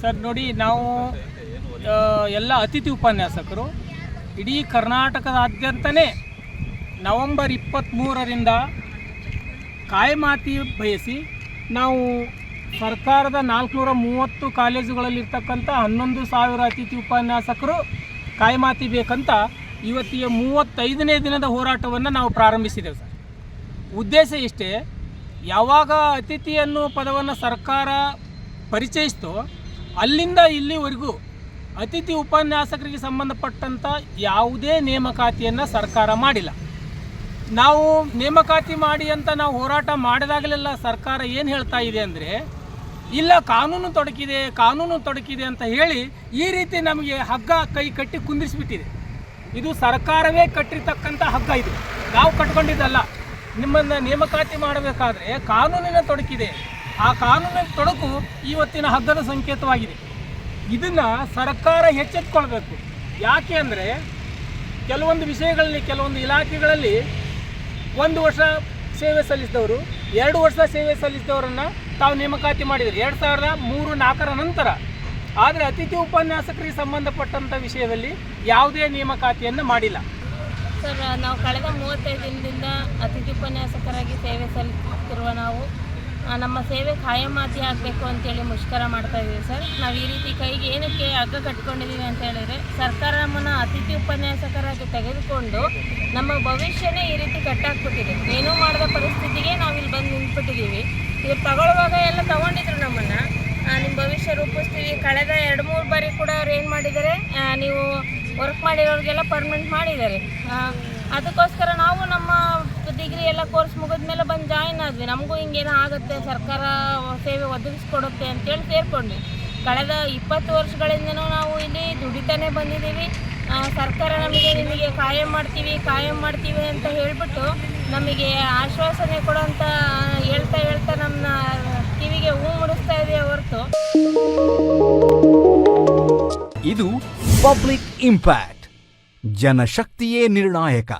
Sir, ನೋಡಿ, ನಾವು ಎಲ್ಲ ಅತಿಥಿ ಉಪನ್ಯಾಸಕರು, ಇಡೀ ಕರ್ನಾಟಕದಾದ್ಯಂತನೇ ನವಂಬರ್ ಇಪ್ಪತ್ತ್ಮೂರರಿಂದ ಕಾಯಮಾತಿ ಬಯಸಿ ನಾವು ಸರ್ಕಾರದ ನಾಲ್ಕುನೂರ ಮೂವತ್ತು ಕಾಲೇಜುಗಳಲ್ಲಿರ್ತಕ್ಕಂಥ ಹನ್ನೊಂದು ಸಾವಿರ ಅತಿಥಿ ಉಪನ್ಯಾಸಕರು ಕಾಯಮಾತಿ ಬೇಕಂತ ಇವತ್ತಿಗೆ ಮೂವತ್ತೈದನೇ ದಿನದ ಹೋರಾಟವನ್ನು ನಾವು ಪ್ರಾರಂಭಿಸಿದ್ದೇವೆ ಸರ್. ಉದ್ದೇಶ ಇಷ್ಟೇ, ಯಾವಾಗ ಅತಿಥಿ ಅನ್ನೋ ಪದವನ್ನು ಸರ್ಕಾರ ಪರಿಚಯಿಸ್ತೋ ಅಲ್ಲಿಂದ ಇಲ್ಲಿವರೆಗೂ ಅತಿಥಿ ಉಪನ್ಯಾಸಕರಿಗೆ ಸಂಬಂಧಪಟ್ಟಂಥ ಯಾವುದೇ ನೇಮಕಾತಿಯನ್ನು ಸರ್ಕಾರ ಮಾಡಿಲ್ಲ. ನಾವು ನೇಮಕಾತಿ ಮಾಡಿ ಅಂತ ನಾವು ಹೋರಾಟ ಮಾಡಿದಾಗಲೆಲ್ಲ ಸರ್ಕಾರ ಏನು ಹೇಳ್ತಾ ಇದೆ ಅಂದರೆ, ಇಲ್ಲ ಕಾನೂನು ತೊಡಕಿದೆ ಕಾನೂನು ತೊಡಕಿದೆ ಅಂತ ಹೇಳಿ ಈ ರೀತಿ ನಮಗೆ ಹಗ್ಗ ಕೈ ಕಟ್ಟಿ ಕುಂದಿರಿಸಿಬಿಟ್ಟಿದೆ. ಇದು ಸರ್ಕಾರವೇ ಕಟ್ಟಿರ್ತಕ್ಕಂಥ ಹಗ್ಗ ಇದು. ನಾವು ಕಟ್ಕೊಂಡಿದ್ದಲ್ಲ. ನಿಮ್ಮನ್ನು ನೇಮಕಾತಿ ಮಾಡಬೇಕಾದ್ರೆ ಕಾನೂನಿನ ತೊಡಕಿದೆ. ಆ ಕಾನೂನಿನ ತೊಡಕು ಇವತ್ತಿನ ಹಗ್ಗದ ಸಂಕೇತವಾಗಿದೆ. ಇದನ್ನು ಸರ್ಕಾರ ಎಚ್ಚೆತ್ಕೊಳ್ಬೇಕು. ಯಾಕೆ ಅಂದರೆ ಕೆಲವೊಂದು ವಿಷಯಗಳಲ್ಲಿ, ಕೆಲವೊಂದು ಇಲಾಖೆಗಳಲ್ಲಿ ಒಂದು ವರ್ಷ ಸೇವೆ ಸಲ್ಲಿಸಿದವರು, ಎರಡು ವರ್ಷ ಸೇವೆ ಸಲ್ಲಿಸಿದವರನ್ನು ತಾವು ನೇಮಕಾತಿ ಮಾಡಿದರು ಎರಡು ಸಾವಿರದ ಮೂರು ನಾಲ್ಕರ ನಂತರ. ಆದರೆ ಅತಿಥಿ ಉಪನ್ಯಾಸಕರಿಗೆ ಸಂಬಂಧಪಟ್ಟಂಥ ವಿಷಯದಲ್ಲಿ ಯಾವುದೇ ನೇಮಕಾತಿಯನ್ನು ಮಾಡಿಲ್ಲ. ಸರ್, ನಾವು ಕಳೆದ ಮೂವತ್ತೈದು ದಿನದಿಂದ ಅತಿಥಿ ಉಪನ್ಯಾಸಕರಾಗಿ ಸೇವೆ ಸಲ್ಲಿಸುತ್ತಿರುವ ನಾವು ನಮ್ಮ ಸೇವೆ ಕಾಯಮಾತಿ ಆಗಬೇಕು ಅಂತೇಳಿ ಮುಷ್ಕರ ಮಾಡ್ತಾ ಇದ್ದೀವಿ ಸರ್. ನಾವು ಈ ರೀತಿ ಕೈಗೆ ಏನಕ್ಕೆ ಹಗ್ಗ ಕಟ್ಕೊಂಡಿದ್ದೀವಿ ಅಂತ ಹೇಳಿದರೆ ಸರ್ಕಾರ ನಮ್ಮನ್ನು ಅತಿಥಿ ಉಪನ್ಯಾಸಕರಾಗಿ ತೆಗೆದುಕೊಂಡು ನಮ್ಮ ಭವಿಷ್ಯನೇ ಈ ರೀತಿ ಕಟ್ಟಾಕ್ಬಿಟ್ಟಿದೆ. ಏನೂ ಮಾಡದ ಪರಿಸ್ಥಿತಿಗೆ ನಾವು ಇಲ್ಲಿ ಬಂದು ನಿಂತ್ಬಿಟ್ಟಿದ್ದೀವಿ. ಇದು ತಗೊಳ್ಳುವಾಗ ಎಲ್ಲ ತಗೊಂಡಿದ್ರು ನಮ್ಮನ್ನು. ನಿಮ್ಮ ಭವಿಷ್ಯ ರೂಪಿಸ್ತೀವಿ. ಕಳೆದ ಎರಡು ಮೂರು ಬಾರಿ ಕೂಡ ಅವ್ರು ಏನು ಮಾಡಿದ್ದಾರೆ? ನೀವು ವರ್ಕ್ ಮಾಡಿರೋರಿಗೆಲ್ಲ ಪರ್ಮನೆಂಟ್ ಮಾಡಿದ್ದಾರೆ. ಅದಕ್ಕೋಸ್ಕರ ನಾವು ನಮ್ಮ ಡಿಗ್ರಿ ಎಲ್ಲ ಕೋರ್ಸ್ ಮುಗಿದ್ಮೇಲೆ ಬಂದು ಜಾಯಿನ್ ಆದ್ವಿ. ನಮಗೂ ಹಿಂಗೇನು ಆಗುತ್ತೆ, ಸರ್ಕಾರ ಸೇವೆ ಒದಗಿಸ್ಕೊಡುತ್ತೆ ಅಂತೇಳಿ ಸೇರ್ಕೊಂಡ್ವಿ. ಕಳೆದ ಇಪ್ಪತ್ತು ವರ್ಷಗಳಿಂದನೂ ನಾವು ಇಲ್ಲಿ ದುಡಿತಾನೆ ಬಂದಿದ್ದೀವಿ. ಸರ್ಕಾರ ನಮಗೆ ನಿಮಗೆ ಕಾಯಂ ಮಾಡ್ತೀವಿ ಕಾಯಂ ಮಾಡ್ತೀವಿ ಅಂತ ಹೇಳಿಬಿಟ್ಟು ನಮಗೆ ಆಶ್ವಾಸನೆ ಕೊಡೋಂಥ ಹೇಳ್ತಾ ಹೇಳ್ತಾ ನಮ್ಮ ಕಿವಿಗೆ ಹೂ ಮುಡಿಸ್ತಾ ಇದೆಯಾ ಹೊರತು. ಇದು ಪಬ್ಲಿಕ್ ಇಂಪ್ಯಾಕ್ಟ್. ಜನಶಕ್ತಿಯೇ ನಿರ್ಣಾಯಕ.